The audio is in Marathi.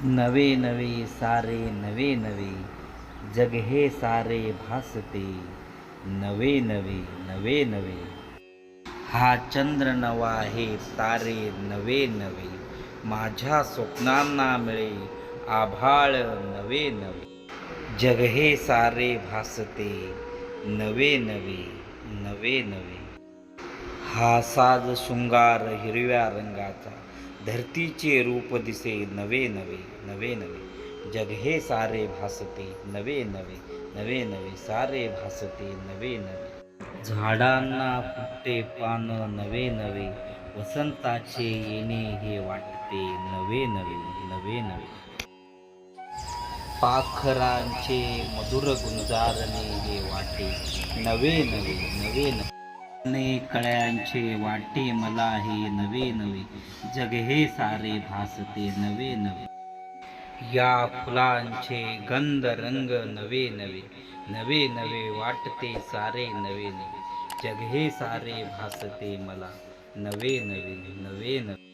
नवे नवे सारे नवे नवे जग हे सारे भासते नवे नवे नवे नवे। हा चंद्र नवा हे तारे नवे नवे माझ्या स्वप्नांना मिळे आभाळ नवे नवे। जग हे सारे भासते नवे नवे नवे नवे। हा साज शृंगार हिरव्या रंगाचा धरतीचे रूप दिसे नवे नवे नवे नवे. जग हे सारे भासते नवे नवे नवे नवे. सारे भासते नवे नवे. झाडांना फुटते पान नवे नवे. वसंताचे येणे हे वाटते नवे नवे नवे नवे. पाखरांचे मधुर गुंजारणे हे वाटे नवे नवे नवे नवे. अनेक कळ्यांचे वाटे मला हे नवे नवे. जग हे सारे भासते नवे नवे. या फुलांचे गंध रंग नवे नवे. नवे नवे वाटते सारे नवे नवे. जग हे सारे भासते मला. नवे नवे नवे नवे.